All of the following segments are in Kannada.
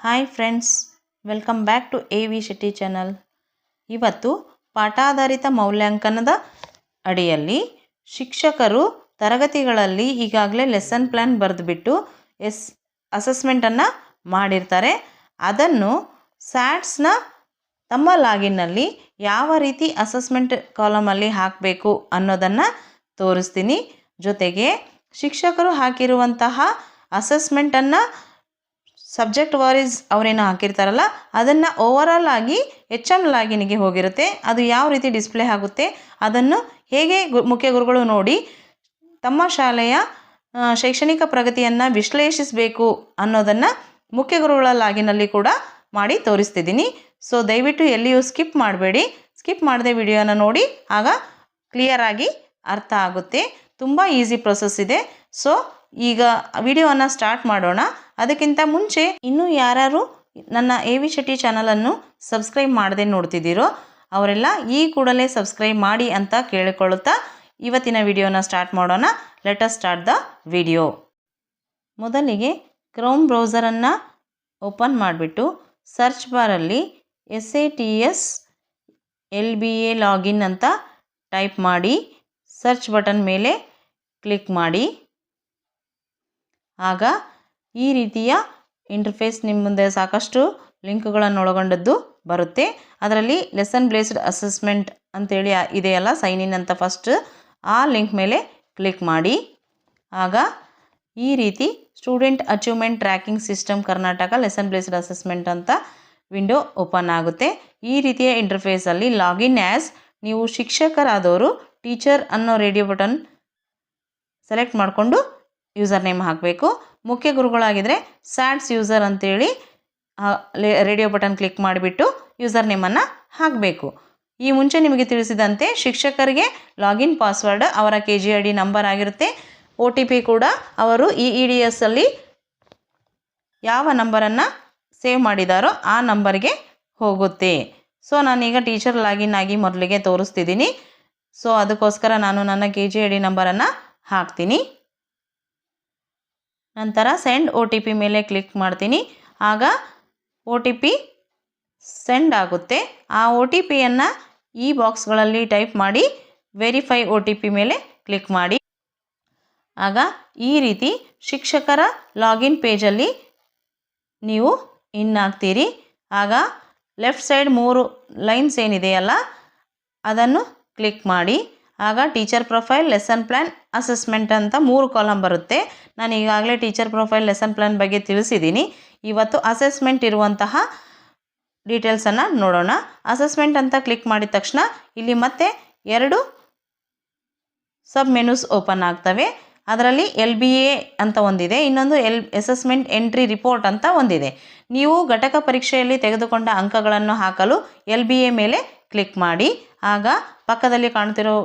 Hi friends welcome back to A V Shetty channel ಇವತ್ತು ಪಾಠಾಧಾರಿತ ಮೌಲ್ಯಾಂಕನದ ಅಡಿಯಲ್ಲಿ ಶಿಕ್ಷಕರು ತರಗತಿಗಳಲ್ಲಿ ಈಗಾಗಲೇ ಲೆಸನ್ ಪ್ಲ್ಯಾನ್ ಬರೆದುಬಿಟ್ಟು ಎಸ್ ಅಸೆಸ್ಮೆಂಟನ್ನು ಮಾಡಿರ್ತಾರೆ. ಅದನ್ನು ಸ್ಯಾಟ್ಸ್ನ ತಮ್ಮ ಲಾಗಿನ್ನಲ್ಲಿ ಯಾವ ರೀತಿ ಅಸೆಸ್ಮೆಂಟ್ ಕಾಲಮಲ್ಲಿ ಹಾಕಬೇಕು ಅನ್ನೋದನ್ನು ತೋರಿಸ್ತೀನಿ. ಜೊತೆಗೆ ಶಿಕ್ಷಕರು ಹಾಕಿರುವಂತಹ ಅಸೆಸ್ಮೆಂಟನ್ನು ಸಬ್ಜೆಕ್ಟ್ ವಾರೀಸ್ ಅವರೇನು ಹಾಕಿರ್ತಾರಲ್ಲ, ಅದನ್ನು ಓವರಾಲ್ ಆಗಿ ಎಚ್ ಎಂ ಲಾಗಿನಿಗೆ ಹೋಗಿರುತ್ತೆ. ಅದು ಯಾವ ರೀತಿ ಡಿಸ್ಪ್ಲೇ ಆಗುತ್ತೆ, ಅದನ್ನು ಹೇಗೆ ಮುಖ್ಯ ಗುರುಗಳು ನೋಡಿ ತಮ್ಮ ಶಾಲೆಯ ಶೈಕ್ಷಣಿಕ ಪ್ರಗತಿಯನ್ನು ವಿಶ್ಲೇಷಿಸಬೇಕು ಅನ್ನೋದನ್ನು ಮುಖ್ಯ ಗುರುಗಳ ಲಾಗಿನಲ್ಲಿ ಕೂಡ ಮಾಡಿ ತೋರಿಸ್ತಿದ್ದೀನಿ. ಸೊ ದಯವಿಟ್ಟು ಎಲ್ಲಿಯೂ ಸ್ಕಿಪ್ ಮಾಡಬೇಡಿ. ಸ್ಕಿಪ್ ಮಾಡದೆ ವಿಡಿಯೋನ ನೋಡಿ, ಆಗ ಕ್ಲಿಯರಾಗಿ ಅರ್ಥ ಆಗುತ್ತೆ. ತುಂಬ ಈಸಿ ಪ್ರೊಸೆಸ್ ಇದೆ. ಸೊ ಈಗ ವಿಡಿಯೋವನ್ನು ಸ್ಟಾರ್ಟ್ ಮಾಡೋಣ. ಅದಕ್ಕಿಂತ ಮುಂಚೆ ಇನ್ನೂ ಯಾರ್ಯಾರು ನನ್ನ ಎ ವಿ ಶೆಟ್ಟಿ ಚಾನಲನ್ನು ಸಬ್ಸ್ಕ್ರೈಬ್ ಮಾಡದೆ ನೋಡ್ತಿದ್ದೀರೋ, ಅವರೆಲ್ಲ ಈ ಕೂಡಲೇ ಸಬ್ಸ್ಕ್ರೈಬ್ ಮಾಡಿ ಅಂತ ಕೇಳಿಕೊಳ್ಳುತ್ತಾ ಇವತ್ತಿನ ವಿಡಿಯೋನ ಸ್ಟಾರ್ಟ್ ಮಾಡೋಣ. ಲೆಟರ್ ಸ್ಟಾರ್ಟ್ ದ ವಿಡಿಯೋ ಮೊದಲಿಗೆ ಕ್ರೋಮ್ ಬ್ರೌಸರನ್ನು ಓಪನ್ ಮಾಡಿಬಿಟ್ಟು search ಬಾರಲ್ಲಿ S A T S L B A login ಅಂತ ಟೈಪ್ ಮಾಡಿ ಸರ್ಚ್ ಬಟನ್ ಮೇಲೆ ಕ್ಲಿಕ್ ಮಾಡಿ. ಆಗ ಈ ರೀತಿಯ ಇಂಟರ್ಫೇಸ್ ನಿಮ್ಮ ಮುಂದೆ ಸಾಕಷ್ಟು ಲಿಂಕ್ಗಳನ್ನು ಒಳಗೊಂಡದ್ದು ಬರುತ್ತೆ. ಅದರಲ್ಲಿ ಲೆಸನ್ ಬ್ಲೇಸ್ಡ್ ಅಸೆಸ್ಮೆಂಟ್ ಅಂತೇಳಿ ಇದೆಯಲ್ಲ ಸೈನ್ ಇನ್ ಅಂತ ಫಸ್ಟ್ ಆ ಲಿಂಕ್ ಮೇಲೆ ಕ್ಲಿಕ್ ಮಾಡಿ. ಆಗ ಈ ರೀತಿ student achievement tracking system Karnataka lesson based assessment ಅಂತ ವಿಂಡೋ ಓಪನ್ ಆಗುತ್ತೆ. ಈ ರೀತಿಯ ಇಂಟರ್ಫೇಸಲ್ಲಿ ಲಾಗಿನ್ ಆ್ಯಸ್ ನೀವು ಶಿಕ್ಷಕರಾದವರು ಟೀಚರ್ ಅನ್ನೋ ರೇಡಿಯೋ ಬಟನ್ ಸೆಲೆಕ್ಟ್ ಮಾಡಿಕೊಂಡು ಯೂಸರ್ ನೇಮ್ ಹಾಕಬೇಕು. ಮುಖ್ಯ ಗುರುಗಳಾಗಿದ್ದರೆ ಸ್ಯಾಟ್ಸ್ ಯೂಸರ್ ಅಂತೇಳಿ ರೇಡಿಯೋ ಬಟನ್ ಕ್ಲಿಕ್ ಮಾಡಿಬಿಟ್ಟು ಯೂಸರ್ ನೇಮನ್ನು ಹಾಕಬೇಕು. ಈ ಮುಂಚೆ ನಿಮಗೆ ತಿಳಿಸಿದಂತೆ ಶಿಕ್ಷಕರಿಗೆ ಲಾಗಿನ್ ಪಾಸ್ವರ್ಡ್, ಅವರ K G I D number ಆಗಿರುತ್ತೆ. ಒ ಟಿ ಪಿ ಕೂಡ ಅವರು ಇ ಇ ಡಿ ಎಸ್ಸಲ್ಲಿ ಯಾವ ನಂಬರನ್ನು ಸೇವ್ ಮಾಡಿದಾರೋ ಆ ನಂಬರ್ಗೆ ಹೋಗುತ್ತೆ. ಸೊ, ನಾನೀಗ ಟೀಚರ್ ಲಾಗಿನ್ ಆಗಿ ಮೊದಲಿಗೆ ತೋರಿಸ್ತಿದ್ದೀನಿ. ಸೊ, ಅದಕ್ಕೋಸ್ಕರ ನಾನು ನನ್ನ ಕೆ ಜಿ ಐ ಡಿ ನಂಬರನ್ನು ಹಾಕ್ತೀನಿ. ನಂತರ ಸೆಂಡ್ ಓ ಮೇಲೆ ಕ್ಲಿಕ್ ಮಾಡ್ತೀನಿ. ಆಗ ಓ ಸೆಂಡ್ ಆಗುತ್ತೆ. ಆ ಒ ಟಿ ಪಿಯನ್ನು ಈ ಬಾಕ್ಸ್ಗಳಲ್ಲಿ ಟೈಪ್ ಮಾಡಿ ವೆರಿಫೈ ಒ ಟಿ ಪಿ ಮೇಲೆ ಕ್ಲಿಕ್ ಮಾಡಿ. ಆಗ ಈ ರೀತಿ ಶಿಕ್ಷಕರ ಲಾಗಿನ್ ಪೇಜಲ್ಲಿ ನೀವು ಇನ್ ಆಗ್ತೀರಿ. ಆಗ ಲೆಫ್ಟ್ ಸೈಡ್ ಮೂರು ಲೈನ್ಸ್ ಏನಿದೆಯಲ್ಲ, ಅದನ್ನು ಕ್ಲಿಕ್ ಮಾಡಿ. ಆಗ teacher profile lesson plan assessment ಅಂತ ಮೂರು ಕಾಲಮ್ ಬರುತ್ತೆ. ನಾನು ಈಗಾಗಲೇ ಟೀಚರ್ ಪ್ರೊಫೈಲ್ ಲೆಸನ್ ಪ್ಲ್ಯಾನ್ ಬಗ್ಗೆ ತಿಳಿಸಿದ್ದೀನಿ ಇವತ್ತು ಅಸೆಸ್ಮೆಂಟ್ ಇರುವಂತಹ ಡೀಟೇಲ್ಸನ್ನು ನೋಡೋಣ. ಅಸೆಸ್ಮೆಂಟ್ ಅಂತ ಕ್ಲಿಕ್ ಮಾಡಿದ ತಕ್ಷಣ ಇಲ್ಲಿ ಮತ್ತೆ ಎರಡು ಸಬ್ ಮೆನ್ಯೂಸ್ ಓಪನ್ ಆಗ್ತವೆ. ಅದರಲ್ಲಿ ಎಲ್ ಬಿ ಎ ಅಂತ ಒಂದಿದೆ. ಇನ್ನೊಂದು ಎಲ್ ಅಸೆಸ್ಮೆಂಟ್ ಎಂಟ್ರಿ ರಿಪೋರ್ಟ್ ಅಂತ ಒಂದಿದೆ. ನೀವು ಘಟಕ ಪರೀಕ್ಷೆಯಲ್ಲಿ ತೆಗೆದುಕೊಂಡ ಅಂಕಗಳನ್ನು ಹಾಕಲು ಎಲ್ ಬಿ ಎ ಮೇಲೆ ಕ್ಲಿಕ್ ಮಾಡಿ. ಆಗ ಪಕ್ಕದಲ್ಲಿ ಕಾಣ್ತಿರೋ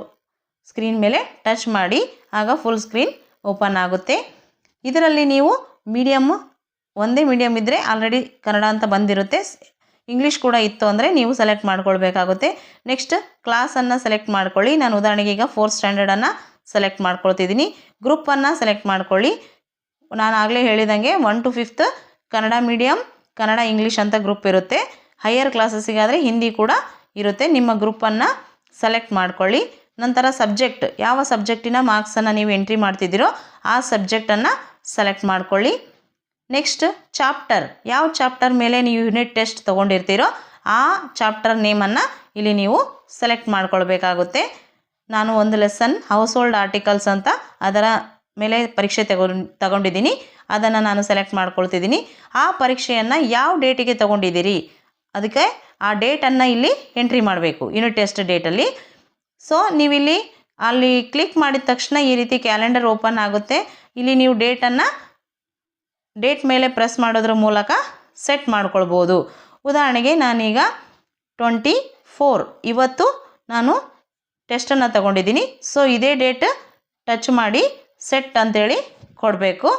ಸ್ಕ್ರೀನ್ ಮೇಲೆ ಟಚ್ ಮಾಡಿ, ಆಗ ಫುಲ್ ಸ್ಕ್ರೀನ್ ಓಪನ್ ಆಗುತ್ತೆ. ಇದರಲ್ಲಿ ನೀವು ಮೀಡಿಯಮ್ ಒಂದೇ ಮೀಡಿಯಮ್ ಇದ್ದರೆ ಆಲ್ರೆಡಿ ಕನ್ನಡ ಅಂತ ಬಂದಿರುತ್ತೆ. ಇಂಗ್ಲೀಷ್ ಕೂಡ ಇತ್ತು ಅಂದರೆ ನೀವು ಸೆಲೆಕ್ಟ್ ಮಾಡ್ಕೊಳ್ಬೇಕಾಗುತ್ತೆ. ನೆಕ್ಸ್ಟ್ ಕ್ಲಾಸನ್ನು ಸೆಲೆಕ್ಟ್ ಮಾಡ್ಕೊಳ್ಳಿ. ನಾನು ಉದಾಹರಣೆಗೆ ಈಗ ಫೋರ್ತ್ ಸ್ಟ್ಯಾಂಡರ್ಡನ್ನು ಸೆಲೆಕ್ಟ್ ಮಾಡ್ಕೊಳ್ತಿದ್ದೀನಿ. ಗ್ರೂಪನ್ನು ಸೆಲೆಕ್ಟ್ ಮಾಡ್ಕೊಳ್ಳಿ. ನಾನು ಆಗಲೇ ಹೇಳಿದಂಗೆ one to fifth Kannada medium Kannada English ಅಂತ ಗ್ರೂಪ್ ಇರುತ್ತೆ. ಹೈಯರ್ ಕ್ಲಾಸಸ್ಸಿಗಾದರೆ ಹಿಂದಿ ಕೂಡ ಇರುತ್ತೆ. ನಿಮ್ಮ ಗ್ರೂಪನ್ನು ಸೆಲೆಕ್ಟ್ ಮಾಡ್ಕೊಳ್ಳಿ. ನಂತರ ಸಬ್ಜೆಕ್ಟ್, ಯಾವ ಸಬ್ಜೆಕ್ಟಿನ ಮಾರ್ಕ್ಸನ್ನು ನೀವು ಎಂಟ್ರಿ ಮಾಡ್ತಿದ್ದೀರೋ ಆ ಸಬ್ಜೆಕ್ಟನ್ನು ಸೆಲೆಕ್ಟ್ ಮಾಡ್ಕೊಳ್ಳಿ. ನೆಕ್ಸ್ಟ್, ಚಾಪ್ಟರ್, ಯಾವ ಚಾಪ್ಟರ್ ಮೇಲೆ ನೀವು ಯೂನಿಟ್ ಟೆಸ್ಟ್ ತೊಗೊಂಡಿರ್ತೀರೋ ಆ ಚಾಪ್ಟರ್ ನೇಮನ್ನು ಇಲ್ಲಿ ನೀವು ಸೆಲೆಕ್ಟ್ ಮಾಡ್ಕೊಳ್ಬೇಕಾಗುತ್ತೆ. ನಾನು ಒಂದು ಲೆಸನ್ ಹೌಸ್ ಹೋಲ್ಡ್ ಆರ್ಟಿಕಲ್ಸ್ ಅಂತ ಅದರ ಮೇಲೆ ಪರೀಕ್ಷೆ ತಗೊಂಡು, ತಗೊಂಡಿದ್ದೀನಿ. ಅದನ್ನು ನಾನು ಸೆಲೆಕ್ಟ್ ಮಾಡ್ಕೊಳ್ತಿದ್ದೀನಿ. ಆ ಪರೀಕ್ಷೆಯನ್ನು ಯಾವ ಡೇಟಿಗೆ ತೊಗೊಂಡಿದ್ದೀರಿ? ಅದಕ್ಕೆ ಆ ಡೇಟನ್ನು ಇಲ್ಲಿ ಎಂಟ್ರಿ ಮಾಡಬೇಕು, ಯೂನಿಟ್ ಟೆಸ್ಟ್ ಡೇಟಲ್ಲಿ. ಸೊ ನೀವಿಲ್ಲಿ ಅಲ್ಲಿ ಕ್ಲಿಕ್ ಮಾಡಿದ ತಕ್ಷಣ ಈ ರೀತಿ ಕ್ಯಾಲೆಂಡರ್ ಓಪನ್ ಆಗುತ್ತೆ. ಇಲ್ಲಿ ನೀವು ಡೇಟನ್ನು ಡೇಟ್ ಮೇಲೆ ಪ್ರೆಸ್ ಮಾಡೋದ್ರ ಮೂಲಕ ಸೆಟ್ ಮಾಡ್ಕೊಳ್ಬೋದು. ಉದಾಹರಣೆಗೆ ನಾನೀಗ ಟ್ವೆಂಟಿ ಫೋರ್ ಇವತ್ತು ನಾನು ಟೆಸ್ಟನ್ನು ತಗೊಂಡಿದ್ದೀನಿ. ಸೊ ಇದೇ ಡೇಟ್ ಟಚ್ ಮಾಡಿ ಸೆಟ್ ಅಂತೇಳಿ ಕೊಡಬೇಕು.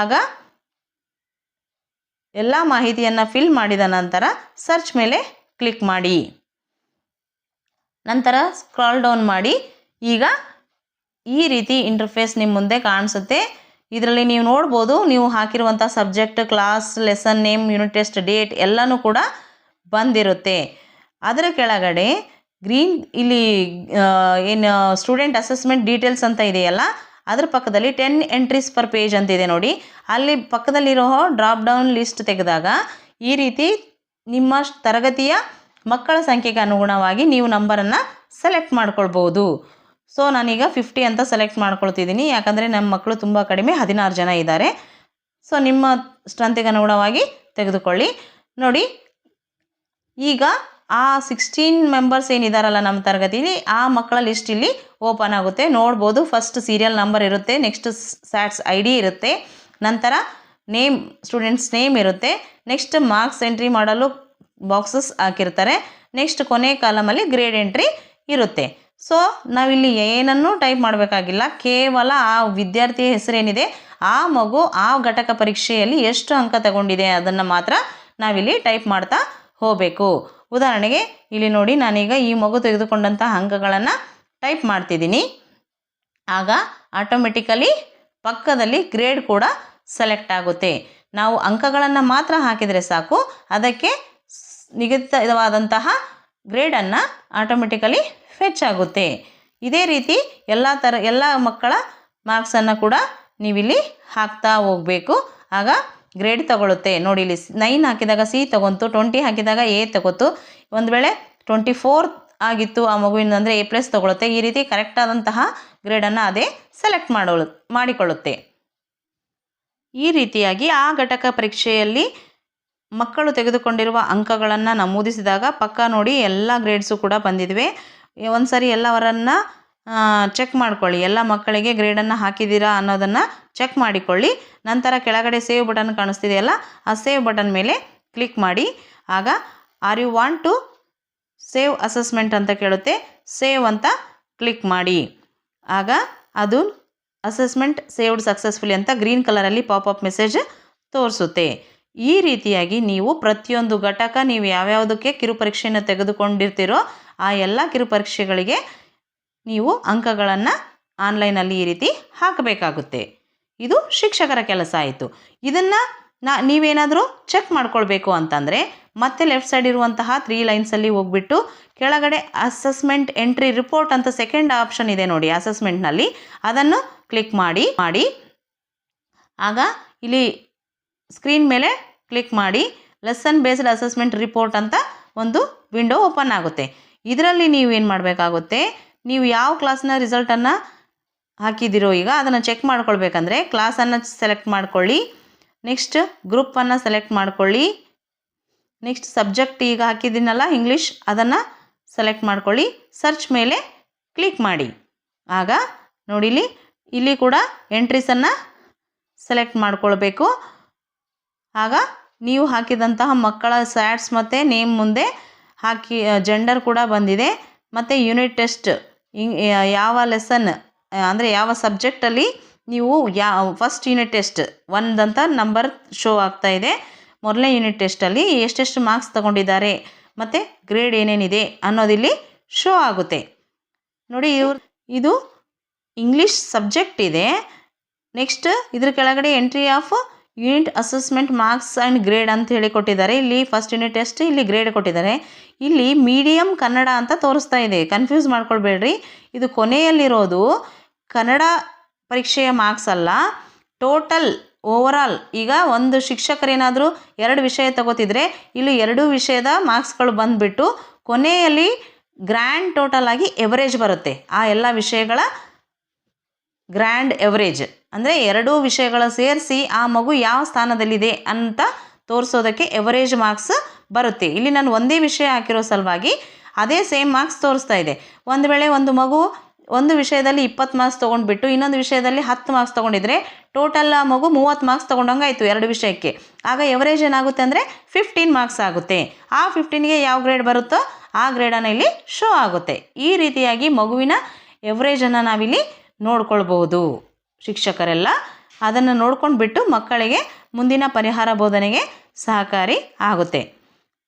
ಆಗ ಎಲ್ಲ ಮಾಹಿತಿಯನ್ನು ಫಿಲ್ ಮಾಡಿದ ನಂತರ ಸರ್ಚ್ ಮೇಲೆ ಕ್ಲಿಕ್ ಮಾಡಿ. ನಂತರ ಸ್ಕ್ರಾಲ್ ಡೌನ್ ಮಾಡಿ, ಈಗ ಈ ರೀತಿ ಇಂಟರ್ಫೇಸ್ ನಿಮ್ಮ ಮುಂದೆ ಕಾಣಿಸುತ್ತೆ. ಇದರಲ್ಲಿ ನೀವು ನೋಡ್ಬೋದು, ನೀವು ಹಾಕಿರುವಂಥ subject class lesson name unit test date ಎಲ್ಲನೂ ಕೂಡ ಬಂದಿರುತ್ತೆ. ಅದರ ಕೆಳಗಡೆ ಗ್ರೀನ್ ಇಲ್ಲಿ ಏನು ಸ್ಟೂಡೆಂಟ್ ಅಸೆಸ್ಮೆಂಟ್ ಡೀಟೇಲ್ಸ್ ಅಂತ ಇದೆಯಲ್ಲ, ಅದರ ಪಕ್ಕದಲ್ಲಿ ಟೆನ್ ಎಂಟ್ರೀಸ್ ಪರ್ ಪೇಜ್ ಅಂತಿದೆ ನೋಡಿ. ಅಲ್ಲಿ ಪಕ್ಕದಲ್ಲಿರೋ ಡ್ರಾಪ್ ಡೌನ್ ಲಿಸ್ಟ್ ತೆಗೆದಾಗ ಈ ರೀತಿ ನಿಮ್ಮ ತರಗತಿಯ ಮಕ್ಕಳ ಸಂಖ್ಯೆಗೆ ಅನುಗುಣವಾಗಿ ನೀವು ನಂಬರನ್ನು ಸೆಲೆಕ್ಟ್ ಮಾಡ್ಕೊಳ್ಬೋದು. ಸೊ ನಾನೀಗ ಫಿಫ್ಟಿ ಅಂತ ಸೆಲೆಕ್ಟ್ ಮಾಡ್ಕೊಳ್ತಿದ್ದೀನಿ. ಯಾಕಂದರೆ ನಮ್ಮ ಮಕ್ಕಳು ತುಂಬ ಕಡಿಮೆ, ಹದಿನಾರು ಜನ ಇದ್ದಾರೆ. ಸೊ ನಿಮ್ಮ ಸ್ಟ್ರೆಂತಿಗೆ ಅನುಗುಣವಾಗಿ ತೆಗೆದುಕೊಳ್ಳಿ. ನೋಡಿ, ಈಗ ಆ ಸಿಕ್ಸ್ಟೀನ್ ಮೆಂಬರ್ಸ್ ಏನಿದಾರಲ್ಲ ನಮ್ಮ ತರಗತಿಲಿ, ಆ ಮಕ್ಕಳ ಲಿಸ್ಟ್ ಇಲ್ಲಿ ಓಪನ್ ಆಗುತ್ತೆ. ನೋಡ್ಬೋದು ಫಸ್ಟ್ ಸೀರಿಯಲ್ ನಂಬರ್ ಇರುತ್ತೆ ನೆಕ್ಸ್ಟ್ ಸ್ಯಾಟ್ಸ್ ಐ ಡಿ ಇರುತ್ತೆ, ನಂತರ ನೇಮ್ ಸ್ಟೂಡೆಂಟ್ಸ್ ನೇಮ್ ಇರುತ್ತೆ ನೆಕ್ಸ್ಟ್ ಮಾರ್ಕ್ಸ್ ಎಂಟ್ರಿ ಮಾಡಲು ಬಾಕ್ಸಸ್ ಹಾಕಿರ್ತಾರೆ. ನೆಕ್ಸ್ಟ್ ಕೊನೆ ಕಾಲಮಲ್ಲಿ ಗ್ರೇಡ್ ಎಂಟ್ರಿ ಇರುತ್ತೆ. ಸೊ, ನಾವಿಲ್ಲಿ ಏನನ್ನೂ ಟೈಪ್ ಮಾಡಬೇಕಾಗಿಲ್ಲ. ಕೇವಲ ಆ ವಿದ್ಯಾರ್ಥಿಯ ಹೆಸರೇನಿದೆ, ಆ ಮಗು ಆ ಘಟಕ ಪರೀಕ್ಷೆಯಲ್ಲಿ ಎಷ್ಟು ಅಂಕ ತಗೊಂಡಿದೆ ಅದನ್ನು ಮಾತ್ರ ನಾವಿಲ್ಲಿ ಟೈಪ್ ಮಾಡ್ತಾ ಹೋಗಬೇಕು. ಉದಾಹರಣೆಗೆ, ಇಲ್ಲಿ ನೋಡಿ ನಾನೀಗ ಈ ಮಗು ತೆಗೆದುಕೊಂಡಂತಹ ಅಂಕಗಳನ್ನು ಟೈಪ್ ಮಾಡ್ತಿದ್ದೀನಿ. ಆಗ ಆಟೋಮೆಟಿಕಲಿ ಪಕ್ಕದಲ್ಲಿ ಗ್ರೇಡ್ ಕೂಡ ಸೆಲೆಕ್ಟ್ ಆಗುತ್ತೆ. ನಾವು ಅಂಕಗಳನ್ನು ಮಾತ್ರ ಹಾಕಿದರೆ ಸಾಕು. ಅದಕ್ಕೆ ನಿಗದಿತವಾದಂತಹ ಗ್ರೇಡನ್ನು ಆಟೋಮೆಟಿಕಲಿ ಫೆಚ್ ಆಗುತ್ತೆ. ಇದೇ ರೀತಿ ಎಲ್ಲ ಥರ ಎಲ್ಲ ಮಕ್ಕಳ ಮಾರ್ಕ್ಸನ್ನು ಕೂಡ ನೀವಿಲ್ಲಿ ಹಾಕ್ತಾ ಹೋಗಬೇಕು. ಆಗ ಗ್ರೇಡ್ ತಗೊಳುತ್ತೆ. ನೋಡಿ ಇಲ್ಲಿ ನೈನ್ ಹಾಕಿದಾಗ ಸಿ ತಗೊಂತು ಟ್ವೆಂಟಿ ಹಾಕಿದಾಗ ಎ ತಗೊತು. ಒಂದು ವೇಳೆ ಟ್ವೆಂಟಿ ಫೋರ್ ಆಗಿತ್ತು ಆ ಮಗುವಿನ ಅಂದರೆ ಎ ಪ್ಲಸ್ ತೊಗೊಳುತ್ತೆ. ಈ ರೀತಿ ಕರೆಕ್ಟಾದಂತಹ ಗ್ರೇಡನ್ನು ಅದೇ ಸೆಲೆಕ್ಟ್ ಮಾಡೋಳು, ಮಾಡಿಕೊಳ್ಳುತ್ತೆ. ಈ ರೀತಿಯಾಗಿ ಆ ಘಟಕ ಪರೀಕ್ಷೆಯಲ್ಲಿ ಮಕ್ಕಳು ತೆಗೆದುಕೊಂಡಿರುವ ಅಂಕಗಳನ್ನು ನಮೂದಿಸಿದಾಗ ಪಕ್ಕ ನೋಡಿ ಎಲ್ಲ ಗ್ರೇಡ್ಸು ಕೂಡ ಬಂದಿದ್ವಿ. ಒಂದು ಸರಿ ಎಲ್ಲವರನ್ನು ಚೆಕ್ ಮಾಡ್ಕೊಳ್ಳಿ. ಎಲ್ಲ ಮಕ್ಕಳಿಗೆ ಗ್ರೇಡನ್ನು ಹಾಕಿದ್ದೀರಾ ಅನ್ನೋದನ್ನು ಚೆಕ್ ಮಾಡಿಕೊಳ್ಳಿ. ನಂತರ ಕೆಳಗಡೆ ಸೇವ್ ಬಟನ್ ಕಾಣಿಸ್ತಿದೆಯಲ್ಲ, ಆ ಸೇವ್ ಬಟನ್ ಮೇಲೆ ಕ್ಲಿಕ್ ಮಾಡಿ. ಆಗ are you want to save assessment ಅಂತ ಕೇಳುತ್ತೆ. ಸೇವ್ ಅಂತ ಕ್ಲಿಕ್ ಮಾಡಿ. ಆಗ, ಅದು ಅಸೆಸ್ಮೆಂಟ್ ಸೇವ್ಡ್ ಸಕ್ಸಸ್ಫುಲಿ ಅಂತ ಗ್ರೀನ್ ಕಲರಲ್ಲಿ ಅಪ್ ಮೆಸೇಜ್ ತೋರಿಸುತ್ತೆ. ಈ ರೀತಿಯಾಗಿ ನೀವು ಪ್ರತಿಯೊಂದು ಘಟಕ ನೀವು ಯಾವ್ಯಾವುದಕ್ಕೆ ಕಿರುಪರೀಕ್ಷೆಯನ್ನು ತೆಗೆದುಕೊಂಡಿರ್ತೀರೋ ಆ ಎಲ್ಲ ಕಿರುಪರೀಕ್ಷೆಗಳಿಗೆ ನೀವು ಅಂಕಗಳನ್ನು ಆನ್ಲೈನಲ್ಲಿ ಈ ರೀತಿ ಹಾಕಬೇಕಾಗುತ್ತೆ. ಇದು ಶಿಕ್ಷಕರ ಕೆಲಸ ಆಯಿತು. ಇದನ್ನು ನಾ ನೀವೇನಾದರೂ ಚೆಕ್ ಮಾಡ್ಕೊಳ್ಬೇಕು ಅಂತಂದರೆ ಮತ್ತೆ ಲೆಫ್ಟ್ ಸೈಡ್ ಇರುವಂತಹ ತ್ರೀ ಲೈನ್ಸಲ್ಲಿ ಹೋಗ್ಬಿಟ್ಟು ಕೆಳಗಡೆ ಅಸೆಸ್ಮೆಂಟ್ ಎಂಟ್ರಿ ರಿಪೋರ್ಟ್ ಅಂತ ಸೆಕೆಂಡ್ ಆಪ್ಷನ್ ಇದೆ ನೋಡಿ ಅಸೆಸ್ಮೆಂಟ್ನಲ್ಲಿ. ಅದನ್ನು ಕ್ಲಿಕ್ ಮಾಡಿ ಮಾಡಿ. ಆಗ ಇಲ್ಲಿ ಸ್ಕ್ರೀನ್ ಮೇಲೆ ಕ್ಲಿಕ್ ಮಾಡಿ ಲೆಸನ್ ಬೇಸ್ಡ್ ಅಸೆಸ್ಮೆಂಟ್ ರಿಪೋರ್ಟ್ ಅಂತ ಒಂದು ವಿಂಡೋ ಓಪನ್ ಆಗುತ್ತೆ. ಇದರಲ್ಲಿ ನೀವು ಏನು ಮಾಡಬೇಕಾಗುತ್ತೆ? ನೀವು ಯಾವ ಕ್ಲಾಸ್ನ ರಿಸಲ್ಟನ್ನು ಹಾಕಿದ್ದೀರೋ ಈಗ ಅದನ್ನು ಚೆಕ್ ಮಾಡ್ಕೊಳ್ಬೇಕಂದ್ರೆ ಕ್ಲಾಸನ್ನು ಸೆಲೆಕ್ಟ್ ಮಾಡ್ಕೊಳ್ಳಿ. ನೆಕ್ಸ್ಟ್ ಗ್ರೂಪನ್ನು ಸೆಲೆಕ್ಟ್ ಮಾಡ್ಕೊಳ್ಳಿ. ನೆಕ್ಸ್ಟ್ ಸಬ್ಜೆಕ್ಟ್ ಈಗ ಹಾಕಿದ್ದೀನಲ್ಲ ಇಂಗ್ಲೀಷ್ ಅದನ್ನು ಸೆಲೆಕ್ಟ್ ಮಾಡ್ಕೊಳ್ಳಿ. ಸರ್ಚ್ ಮೇಲೆ ಕ್ಲಿಕ್ ಮಾಡಿ. ಆಗ ನೋಡಿಲಿ, ಇಲ್ಲಿ ಕೂಡ ಎಂಟ್ರೀಸನ್ನು ಸೆಲೆಕ್ಟ್ ಮಾಡ್ಕೊಳ್ಬೇಕು. ಆಗ ನೀವು ಹಾಕಿದಂತಹ ಮಕ್ಕಳ ಸ್ಯಾಟ್ಸ್ ಮತ್ತು ನೇಮ್ ಮುಂದೆ ಹಾಕಿ ಜೆಂಡರ್ ಕೂಡ ಬಂದಿದೆ. ಮತ್ತು ಯೂನಿಟ್ ಟೆಸ್ಟ್ ಯಾವ ಲೆಸನ್ ಅಂದರೆ ಯಾವ ಸಬ್ಜೆಕ್ಟಲ್ಲಿ ನೀವು ಯಾ ಫಸ್ಟ್ ಯೂನಿಟ್ ಟೆಸ್ಟ್ ಒಂದಂತ ನಂಬರ್ ಶೋ ಆಗ್ತಾ ಇದೆ. ಮೊದಲನೇ ಯೂನಿಟ್ ಟೆಸ್ಟಲ್ಲಿ ಎಷ್ಟೆಷ್ಟು ಮಾರ್ಕ್ಸ್ ತಗೊಂಡಿದ್ದಾರೆ, ಮತ್ತು ಗ್ರೇಡ್ ಏನೇನಿದೆ ಅನ್ನೋದಿಲ್ಲಿ ಶೋ ಆಗುತ್ತೆ. ನೋಡಿ ಇದು ಇಂಗ್ಲೀಷ್ ಸಬ್ಜೆಕ್ಟ್ ಇದೆ. ನೆಕ್ಸ್ಟ್ ಇದ್ರ ಕೆಳಗಡೆ entry of unit assessment marks and grade ಅಂತ ಹೇಳಿ ಕೊಟ್ಟಿದ್ದಾರೆ. ಇಲ್ಲಿ ಫಸ್ಟ್ ಯೂನಿಟ್ ಟೆಸ್ಟ್ ಇಲ್ಲಿ ಗ್ರೇಡ್ ಕೊಟ್ಟಿದ್ದಾರೆ. ಇಲ್ಲಿ ಮೀಡಿಯಂ ಕನ್ನಡ ಅಂತ ತೋರಿಸ್ತಾ ಇದೆ. ಕನ್ಫ್ಯೂಸ್ ಮಾಡ್ಕೊಳ್ಬೇಡ್ರಿ. ಇದು ಕೊನೆಯಲ್ಲಿರೋದು ಕನ್ನಡ ಪರೀಕ್ಷೆಯ ಮಾರ್ಕ್ಸ್ ಅಲ್ಲ. ಟೋಟಲ್ ಓವರಾಲ್ ಈಗ ಒಂದು ಶಿಕ್ಷಕರೇನಾದರೂ ಎರಡು ವಿಷಯ ತಗೋತಿದ್ರೆ ಇಲ್ಲಿ ಎರಡೂ ವಿಷಯದ ಮಾರ್ಕ್ಸ್ಗಳು ಬಂದುಬಿಟ್ಟು ಕೊನೆಯಲ್ಲಿ ಗ್ರ್ಯಾಂಡ್ ಟೋಟಲ್ ಆಗಿ ಎವರೇಜ್ ಬರುತ್ತೆ. ಆ ಎಲ್ಲ ವಿಷಯಗಳ ಗ್ರ್ಯಾಂಡ್ ಎವರೇಜ್ ಅಂದರೆ ಎರಡೂ ವಿಷಯಗಳ ಸೇರಿಸಿ ಆ ಮಗು ಯಾವ ಸ್ಥಾನದಲ್ಲಿದೆ ಅಂತ ತೋರಿಸೋದಕ್ಕೆ ಎವರೇಜ್ ಮಾರ್ಕ್ಸ್ ಬರುತ್ತೆ. ಇಲ್ಲಿ ನಾನು ಒಂದೇ ವಿಷಯ ಹಾಕಿರೋ ಸಲುವಾಗಿ ಅದೇ ಸೇಮ್ ಮಾರ್ಕ್ಸ್ ತೋರಿಸ್ತಾ ಇದೆ. ಒಂದು ವೇಳೆ ಒಂದು ಮಗು ಒಂದು ವಿಷಯದಲ್ಲಿ ಇಪ್ಪತ್ತು ಮಾರ್ಕ್ಸ್ ತೊಗೊಂಡ್ಬಿಟ್ಟು ಇನ್ನೊಂದು ವಿಷಯದಲ್ಲಿ ಹತ್ತು ಮಾರ್ಕ್ಸ್ ತೊಗೊಂಡಿದ್ರೆ ಟೋಟಲ್ ಆ ಮಗು ಮೂವತ್ತು ಮಾರ್ಕ್ಸ್ ತೊಗೊಂಡಂಗಾಯಿತು ಎರಡು ವಿಷಯಕ್ಕೆ. ಆಗ ಎವರೇಜ್ ಏನಾಗುತ್ತೆ ಅಂದರೆ ಫಿಫ್ಟೀನ್ ಮಾರ್ಕ್ಸ್ ಆಗುತ್ತೆ. ಆ ಫಿಫ್ಟೀನ್ಗೆ ಯಾವ ಗ್ರೇಡ್ ಬರುತ್ತೋ ಆ ಗ್ರೇಡನ್ನು ಇಲ್ಲಿ ಶೋ ಆಗುತ್ತೆ. ಈ ರೀತಿಯಾಗಿ ಮಗುವಿನ ಎವರೇಜನ್ನು ನಾವಿಲ್ಲಿ ನೋಡ್ಕೊಳ್ಬಹುದು. ಶಿಕ್ಷಕರೆಲ್ಲ ಅದನ್ನು ನೋಡ್ಕೊಂಡು ಬಿಟ್ಟು ಮಕ್ಕಳಿಗೆ ಮುಂದಿನ ಪರಿಹಾರ ಬೋಧನೆಗೆ ಸಹಕಾರಿ ಆಗುತ್ತೆ.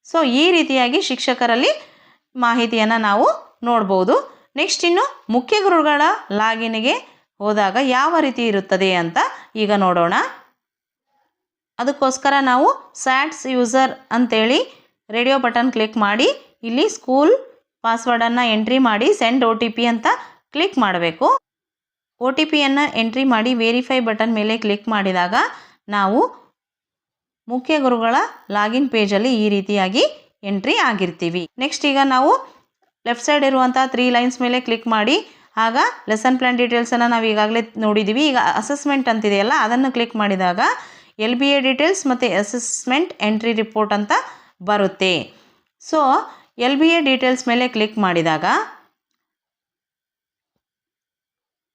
ಸೊ, ಈ ರೀತಿಯಾಗಿ ಶಿಕ್ಷಕರಲ್ಲಿ ಮಾಹಿತಿಯನ್ನು ನಾವು ನೋಡ್ಬೋದು. ನೆಕ್ಸ್ಟ್ ಇನ್ನು ಮುಖ್ಯ ಗುರುಗಳ ಲಾಗಿನ್ಗೆ ಹೋದಾಗ ಯಾವ ರೀತಿ ಇರುತ್ತದೆ ಅಂತ ಈಗ ನೋಡೋಣ. ಅದಕ್ಕೋಸ್ಕರ ನಾವು ಸ್ಯಾಟ್ಸ್ ಯೂಸರ್ ಅಂತೇಳಿ ರೇಡಿಯೋ ಬಟನ್ ಕ್ಲಿಕ್ ಮಾಡಿ, ಇಲ್ಲಿ ಸ್ಕೂಲ್ ಪಾಸ್ವರ್ಡನ್ನು ಎಂಟ್ರಿ ಮಾಡಿ, ಸೆಂಡ್ ಒ ಅಂತ ಕ್ಲಿಕ್ ಮಾಡಬೇಕು. ಒ ಟಿ ಪಿಯನ್ನು ಎಂಟ್ರಿ ಮಾಡಿ ವೇರಿಫೈ ಬಟನ್ ಮೇಲೆ ಕ್ಲಿಕ್ ಮಾಡಿದಾಗ ನಾವು ಮುಖ್ಯ ಗುರುಗಳ ಲಾಗಿನ್ ಪೇಜಲ್ಲಿ ಈ ರೀತಿಯಾಗಿ ಎಂಟ್ರಿ ಆಗಿರ್ತೀವಿ. ನೆಕ್ಸ್ಟ್ ಈಗ ನಾವು ಲೆಫ್ಟ್ ಸೈಡ್ ಇರುವಂಥ ತ್ರೀ ಲೈನ್ಸ್ ಮೇಲೆ ಕ್ಲಿಕ್ ಮಾಡಿ, ಆಗ ಲೆಸನ್ ಪ್ಲ್ಯಾನ್ ಡೀಟೇಲ್ಸನ್ನು ನಾವು ಈಗಾಗಲೇ ನೋಡಿದ್ದೀವಿ ಈಗ ಅಸೆಸ್ಮೆಂಟ್ ಅಂತಿದೆಯಲ್ಲ, ಅದನ್ನು ಕ್ಲಿಕ್ ಮಾಡಿದಾಗ ಎಲ್ ಬಿ ಎ ಡೀಟೇಲ್ಸ್ ಮತ್ತು ಅಸೆಸ್ಮೆಂಟ್ ಎಂಟ್ರಿ ರಿಪೋರ್ಟ್ ಅಂತ ಬರುತ್ತೆ. So, L B A details ಮೇಲೆ ಕ್ಲಿಕ್ ಮಾಡಿದಾಗ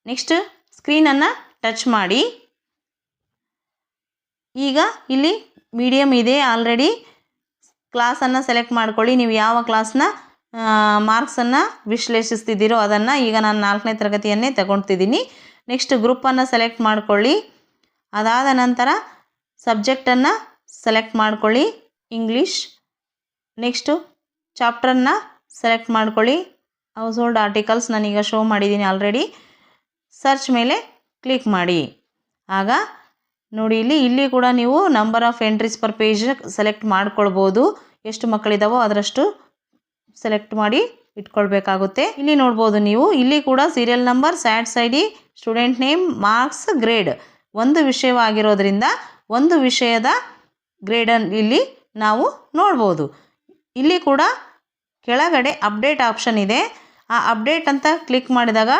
ನೆಕ್ಸ್ಟ್ ಸ್ಕ್ರೀನನ್ನು ಟಚ್ ಮಾಡಿ. ಈಗ ಇಲ್ಲಿ ಮೀಡಿಯಮ್ ಇದೆ ಆಲ್ರೆಡಿ ಕ್ಲಾಸನ್ನು ಸೆಲೆಕ್ಟ್ ಮಾಡ್ಕೊಳ್ಳಿ. ನೀವು ಯಾವ ಕ್ಲಾಸ್ನ ಮಾರ್ಕ್ಸನ್ನು ವಿಶ್ಲೇಷಿಸ್ತಿದ್ದೀರೋ ಅದನ್ನು ಈಗ ನಾನು ನಾಲ್ಕನೇ ತರಗತಿಯನ್ನೇ ತಗೊಳ್ತಿದ್ದೀನಿ ನೆಕ್ಸ್ಟ್ ಗ್ರೂಪನ್ನು ಸೆಲೆಕ್ಟ್ ಮಾಡ್ಕೊಳ್ಳಿ. ಅದಾದ ನಂತರ ಸಬ್ಜೆಕ್ಟನ್ನು ಸೆಲೆಕ್ಟ್ ಮಾಡ್ಕೊಳ್ಳಿ. ಇಂಗ್ಲೀಷ್ ನೆಕ್ಸ್ಟು ಚಾಪ್ಟರನ್ನು ಸೆಲೆಕ್ಟ್ ಮಾಡ್ಕೊಳ್ಳಿ. ಹೌಸ್ ಹೋಲ್ಡ್ ಆರ್ಟಿಕಲ್ಸ್ ನಾನೀಗ ಶೋ ಮಾಡಿದ್ದೀನಿ ಆಲ್ರೆಡಿ ಸರ್ಚ್ ಮೇಲೆ ಕ್ಲಿಕ್ ಮಾಡಿ. ಆಗ ನೋಡಿ, ಇಲ್ಲಿ ಇಲ್ಲಿ ಕೂಡ ನೀವು number of entries per page select ಮಾಡ್ಕೊಳ್ಬೋದು. ಎಷ್ಟು ಮಕ್ಕಳಿದಾವೋ ಅದರಷ್ಟು ಸೆಲೆಕ್ಟ್ ಮಾಡಿ ಇಟ್ಕೊಳ್ಬೇಕಾಗುತ್ತೆ. ಇಲ್ಲಿ ನೋಡ್ಬೋದು ನೀವು, ಇಲ್ಲಿ ಕೂಡ serial number SATS I student name marks grade ಒಂದು ವಿಷಯವಾಗಿರೋದ್ರಿಂದ ಒಂದು ವಿಷಯದ ಗ್ರೇಡನ್ನು ಇಲ್ಲಿ ನಾವು ನೋಡ್ಬೋದು. ಇಲ್ಲಿ ಕೂಡ ಕೆಳಗಡೆ ಅಪ್ಡೇಟ್ ಆಪ್ಷನ್ ಇದೆ. ಆ ಅಪ್ಡೇಟ್ ಅಂತ ಕ್ಲಿಕ್ ಮಾಡಿದಾಗ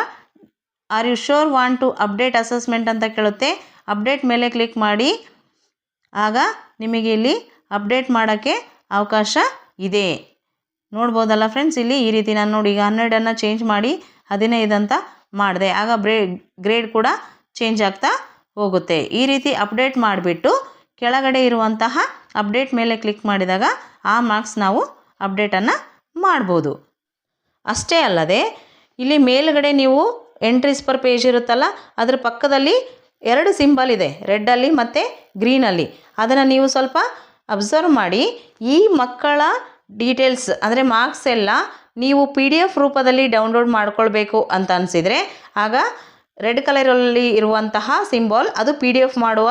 are you sure want to update assessment ಅಂತ ಕೇಳುತ್ತೆ. ಅಪ್ಡೇಟ್ ಮೇಲೆ ಕ್ಲಿಕ್ ಮಾಡಿ. ಆಗ ನಿಮಗೆ ಇಲ್ಲಿ ಅಪ್ಡೇಟ್ ಮಾಡೋಕ್ಕೆ ಅವಕಾಶ ಇದೆ. ನೋಡ್ಬೋದಲ್ಲ ಫ್ರೆಂಡ್ಸ್ ಇಲ್ಲಿ ಈ ರೀತಿ ನಾನು ನೋಡಿ ಈಗ ಹನ್ನೆರಡನ್ನು ಚೇಂಜ್ ಮಾಡಿ ಹದಿನೈದು ಅಂತ ಮಾಡಿದೆ. ಆಗ ಬ್ರೇ ಗ್ರೇಡ್ ಕೂಡ ಚೇಂಜ್ ಆಗ್ತಾ ಹೋಗುತ್ತೆ. ಈ ರೀತಿ ಅಪ್ಡೇಟ್ ಮಾಡಿಬಿಟ್ಟು ಕೆಳಗಡೆ ಇರುವಂತಹ ಅಪ್ಡೇಟ್ ಮೇಲೆ ಕ್ಲಿಕ್ ಮಾಡಿದಾಗ ಆ ಮಾರ್ಕ್ಸ್ ನಾವು ಅಪ್ಡೇಟನ್ನು ಮಾಡ್ಬೋದು. ಅಷ್ಟೇ ಅಲ್ಲದೆ, ಇಲ್ಲಿ ಮೇಲುಗಡೆ ನೀವು ಎಂಟ್ರೀಸ್ ಪರ್ ಪೇಜ್ ಇರುತ್ತಲ್ಲ, ಅದರ ಪಕ್ಕದಲ್ಲಿ ಎರಡು ಸಿಂಬಲ್ ಇದೆ ರೆಡ್ಡಲ್ಲಿ ಮತ್ತು ಗ್ರೀನಲ್ಲಿ ಅದನ್ನು ನೀವು ಸ್ವಲ್ಪ ಅಬ್ಸರ್ವ್ ಮಾಡಿ, ಈ ಮಕ್ಕಳ ಡೀಟೇಲ್ಸ್ ಅಂದರೆ ಮಾರ್ಕ್ಸ್ ಎಲ್ಲ ನೀವು ಪಿ ಡಿ ಎಫ್ ರೂಪದಲ್ಲಿ ಡೌನ್ಲೋಡ್ ಮಾಡ್ಕೊಳ್ಬೇಕು ಅಂತ ಅನಿಸಿದರೆ, ಆಗ ರೆಡ್ ಕಲರಲ್ಲಿ ಇರುವಂತಹ ಸಿಂಬಲ್ ಅದು ಪಿ ಡಿ ಎಫ್ ಮಾಡುವ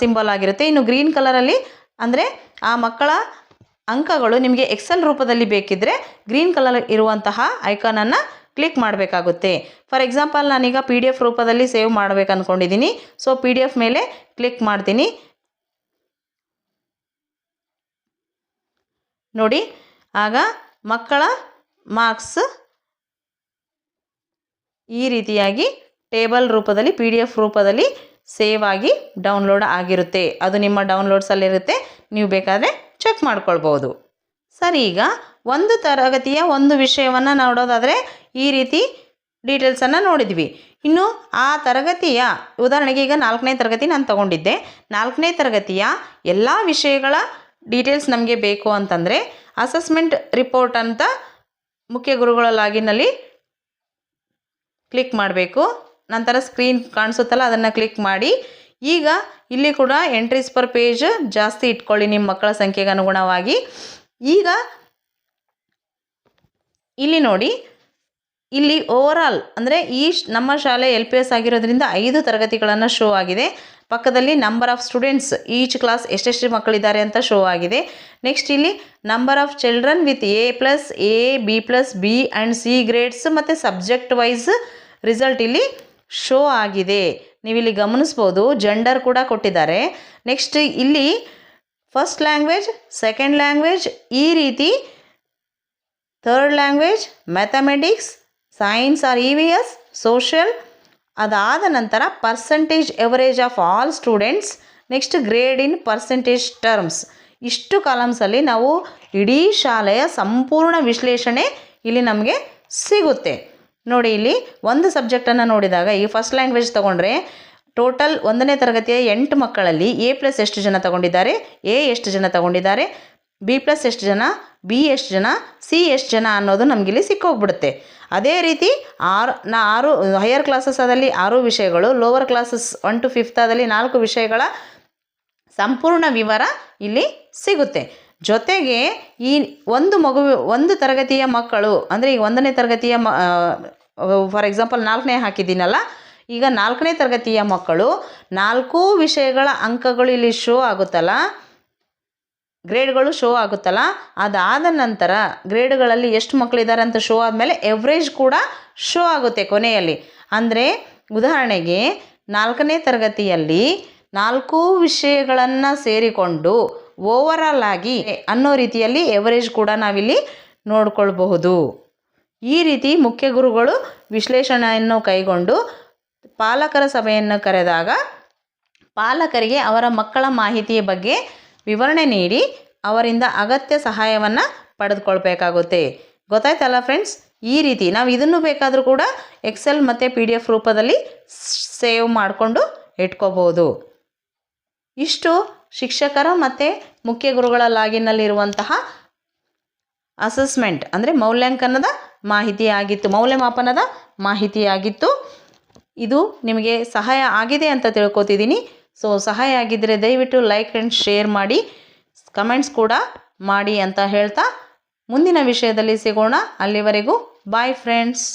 ಸಿಂಬಲ್ ಆಗಿರುತ್ತೆ. ಇನ್ನು ಗ್ರೀನ್ ಕಲರಲ್ಲಿ ಅಂದರೆ ಆ ಮಕ್ಕಳ ಅಂಕಗಳು ನಿಮಗೆ ಎಕ್ಸೆಲ್ ರೂಪದಲ್ಲಿ ಬೇಕಿದ್ದರೆ ಗ್ರೀನ್ ಕಲರ್ ಇರುವಂತಹ ಐಕಾನನ್ನು ಕ್ಲಿಕ್ ಮಾಡಬೇಕಾಗುತ್ತೆ. ಫಾರ್ ಎಕ್ಸಾಂಪಲ್ ನಾನೀಗ ಪಿ ಡಿ ಎಫ್ ರೂಪದಲ್ಲಿ ಸೇವ್ ಮಾಡಬೇಕು ಅಂದ್ಕೊಂಡಿದ್ದೀನಿ ಸೊ ಪಿ ಡಿ ಎಫ್ ಮೇಲೆ ಕ್ಲಿಕ್ ಮಾಡ್ತೀನಿ. ನೋಡಿ, ಆಗ ಮಕ್ಕಳ ಮಾರ್ಕ್ಸ್ ಈ ರೀತಿಯಾಗಿ ಟೇಬಲ್ ರೂಪದಲ್ಲಿ ಪಿ ಡಿ ಎಫ್ ರೂಪದಲ್ಲಿ ಸೇವ್ ಆಗಿ ಡೌನ್ಲೋಡ್ ಆಗಿರುತ್ತೆ. ಅದು ನಿಮ್ಮ ಡೌನ್ಲೋಡ್ಸಲ್ಲಿರುತ್ತೆ ನೀವು ಬೇಕಾದರೆ ಚೆಕ್ ಮಾಡ್ಕೊಳ್ಬೋದು ಸರಿ, ಈಗ ಒಂದು ತರಗತಿಯ ಒಂದು ವಿಷಯವನ್ನು ನೋಡೋದಾದರೆ ಈ ರೀತಿ ಡೀಟೇಲ್ಸನ್ನು ನೋಡಿದ್ವಿ. ಇನ್ನು ಆ ತರಗತಿಯ, ಉದಾಹರಣೆಗೆ ಈಗ ನಾಲ್ಕನೇ ತರಗತಿ ನಾನು ತಗೊಂಡಿದ್ದೆ. ನಾಲ್ಕನೇ ತರಗತಿಯ ಎಲ್ಲ ವಿಷಯಗಳ ಡೀಟೇಲ್ಸ್ ನಮಗೆ ಬೇಕು ಅಂತಂದರೆ ಅಸೆಸ್ಮೆಂಟ್ ರಿಪೋರ್ಟ್ ಅಂತ ಮುಖ್ಯ ಗುರುಗಳ ಲಾಗಿನಲ್ಲಿ ಕ್ಲಿಕ್ ಮಾಡಬೇಕು. ನಂತರ ಸ್ಕ್ರೀನ್ ಕಾಣಿಸುತ್ತಲ್ಲ, ಅದನ್ನು ಕ್ಲಿಕ್ ಮಾಡಿ. ಈಗ ಇಲ್ಲಿ ಕೂಡ ಎಂಟ್ರೀಸ್ ಪರ್ ಪೇಜ್ ಜಾಸ್ತಿ ಇಟ್ಕೊಳ್ಳಿ ನಿಮ್ಮ ಮಕ್ಕಳ ಸಂಖ್ಯೆಗೆ ಅನುಗುಣವಾಗಿ ಈಗ ಇಲ್ಲಿ ನೋಡಿ ಇಲ್ಲಿ ಓವರಾಲ್ ಅಂದರೆ ಈ ನಮ್ಮ ಶಾಲೆ ಎಲ್ ಪಿ ಎಸ್ ಆಗಿರೋದ್ರಿಂದ ಐದು ತರಗತಿಗಳನ್ನು ಶೋ ಆಗಿದೆ. ಪಕ್ಕದಲ್ಲಿ number of students each class ಎಷ್ಟೆಷ್ಟು ಮಕ್ಕಳಿದ್ದಾರೆ ಅಂತ ಶೋ ಆಗಿದೆ. ನೆಕ್ಸ್ಟ್ ಇಲ್ಲಿ number of children with A plus A B plus B and C grades ಮತ್ತು ಸಬ್ಜೆಕ್ಟ್ ವೈಸ್ ರಿಸಲ್ಟ್ ಇಲ್ಲಿ ಶೋ ಆಗಿದೆ. ನೀವಿಲ್ಲಿ ಗಮನಿಸ್ಬೋದು ಜೆಂಡರ್ ಕೂಡ ಕೊಟ್ಟಿದ್ದಾರೆ. ನೆಕ್ಸ್ಟ್ ಇಲ್ಲಿ ಫಸ್ಟ್ ಲ್ಯಾಂಗ್ವೇಜ್ ಸೆಕೆಂಡ್ ಲ್ಯಾಂಗ್ವೇಜ್ ಈ ರೀತಿ third language mathematics science R E V S social ಅದಾದ ನಂತರ percentage average of all students next grade in percentage terms ಇಷ್ಟು ಕಾಲಮ್ಸಲ್ಲಿ ನಾವು ಇಡೀ ಶಾಲೆಯ ಸಂಪೂರ್ಣ ವಿಶ್ಲೇಷಣೆ ಇಲ್ಲಿ ನಮಗೆ ಸಿಗುತ್ತೆ. ನೋಡಿ ಇಲ್ಲಿ ಒಂದು ಸಬ್ಜೆಕ್ಟನ್ನು ನೋಡಿದಾಗ ಈ ಫಸ್ಟ್ ಲ್ಯಾಂಗ್ವೇಜ್ ತೊಗೊಂಡ್ರೆ ಟೋಟಲ್ ಒಂದನೇ ತರಗತಿಯ ಎಂಟು ಮಕ್ಕಳಲ್ಲಿ ಎ ಪ್ಲಸ್ ಎಷ್ಟು ಜನ ತಗೊಂಡಿದ್ದಾರೆ? ಎ ಎಷ್ಟು ಜನ ತಗೊಂಡಿದ್ದಾರೆ? ಬಿ ಪ್ಲಸ್ ಎಷ್ಟು ಜನ? ಬಿ ಎಷ್ಟು ಜನ? ಸಿ ಎಷ್ಟು ಜನ ಅನ್ನೋದು ನಮಗಿಲ್ಲಿ ಸಿಕ್ಕೋಗ್ಬಿಡುತ್ತೆ. ಅದೇ ರೀತಿ ಆರು, ನಾ ಆರು ಹೈಯರ್ ಕ್ಲಾಸಸ್ ಆದಲ್ಲಿ ಆರು ವಿಷಯಗಳು lower classes one to fifth ಆದಲ್ಲಿ ನಾಲ್ಕು ವಿಷಯಗಳ ಸಂಪೂರ್ಣ ವಿವರ ಇಲ್ಲಿ ಸಿಗುತ್ತೆ. ಜೊತೆಗೆ ಈ ಒಂದು ಮಗು, ಒಂದು ತರಗತಿಯ ಮಕ್ಕಳು, ಅಂದರೆ ಈಗ ಒಂದನೇ ತರಗತಿಯ ಮ ಫಾರ್ ಎಕ್ಸಾಂಪಲ್ ನಾಲ್ಕನೇ ಹಾಕಿದ್ದೀನಲ್ಲ, ಈಗ ನಾಲ್ಕನೇ ತರಗತಿಯ ಮಕ್ಕಳು ನಾಲ್ಕೂ ವಿಷಯಗಳ ಅಂಕಗಳು ಇಲ್ಲಿ ಶೋ ಆಗುತ್ತಲ್ಲ ಗ್ರೇಡ್ಗಳು ಶೋ ಆಗುತ್ತಲ್ಲ? ಅದಾದ ನಂತರ ಗ್ರೇಡ್ಗಳಲ್ಲಿ ಎಷ್ಟು ಮಕ್ಕಳಿದ್ದಾರೆ ಅಂತ ಶೋ ಆದಮೇಲೆ ಎವ್ರೇಜ್ ಕೂಡ ಶೋ ಆಗುತ್ತೆ ಕೊನೆಯಲ್ಲಿ. ಅಂದರೆ ಉದಾಹರಣೆಗೆ ನಾಲ್ಕನೇ ತರಗತಿಯಲ್ಲಿ ನಾಲ್ಕು ವಿಷಯಗಳನ್ನು ಸೇರಿಕೊಂಡು ಓವರಾಲ್ ಆಗಿ ಅನ್ನೋ ರೀತಿಯಲ್ಲಿ ಎವರೇಜ್ ಕೂಡ ನಾವಿಲ್ಲಿ ನೋಡ್ಕೊಳ್ಬಹುದು. ಈ ರೀತಿ ಮುಖ್ಯ ಗುರುಗಳು ವಿಶ್ಲೇಷಣೆಯನ್ನು ಕೈಗೊಂಡು ಪಾಲಕರ ಸಭೆಯನ್ನು ಕರೆದಾಗ ಪಾಲಕರಿಗೆ ಅವರ ಮಕ್ಕಳ ಮಾಹಿತಿಯ ಬಗ್ಗೆ ವಿವರಣೆ ನೀಡಿ ಅವರಿಂದ ಅಗತ್ಯ ಸಹಾಯವನ್ನು ಪಡೆದುಕೊಳ್ಬೇಕಾಗುತ್ತೆ. ಗೊತ್ತಾಯ್ತಲ್ಲ ಫ್ರೆಂಡ್ಸ್ ಈ ರೀತಿ ನಾವು ಇದನ್ನು ಬೇಕಾದರೂ ಕೂಡ ಎಕ್ಸೆಲ್ ಮತ್ತು ಪಿ ರೂಪದಲ್ಲಿ ಸೇವ್ ಮಾಡಿಕೊಂಡು ಇಟ್ಕೋಬೋದು. ಇಷ್ಟು ಶಿಕ್ಷಕರ ಮತ್ತು ಮುಖ್ಯ ಗುರುಗಳ ಲಾಗಿನ್ನಲ್ಲಿರುವಂತಹ ಅಸೆಸ್ಮೆಂಟ್ ಅಂದರೆ ಮೌಲ್ಯಾಂಕನದ ಮಾಹಿತಿಯಾಗಿತ್ತು, ಮೌಲ್ಯಮಾಪನದ ಮಾಹಿತಿಯಾಗಿತ್ತು. ಇದು ನಿಮಗೆ ಸಹಾಯ ಆಗಿದೆ ಅಂತ ತಿಳ್ಕೊತಿದ್ದೀನಿ. ಸೊ ಸಹಾಯ ಆಗಿದ್ದರೆ ದಯವಿಟ್ಟು ಲೈಕ್ ಆ್ಯಂಡ್ ಶೇರ್ ಮಾಡಿ ಕಮೆಂಟ್ಸ್ ಕೂಡ ಮಾಡಿ ಅಂತ ಹೇಳ್ತಾ ಮುಂದಿನ ವಿಷಯದಲ್ಲಿ ಸಿಗೋಣ. ಅಲ್ಲಿವರೆಗೂ ಬಾಯ್ ಫ್ರೆಂಡ್ಸ್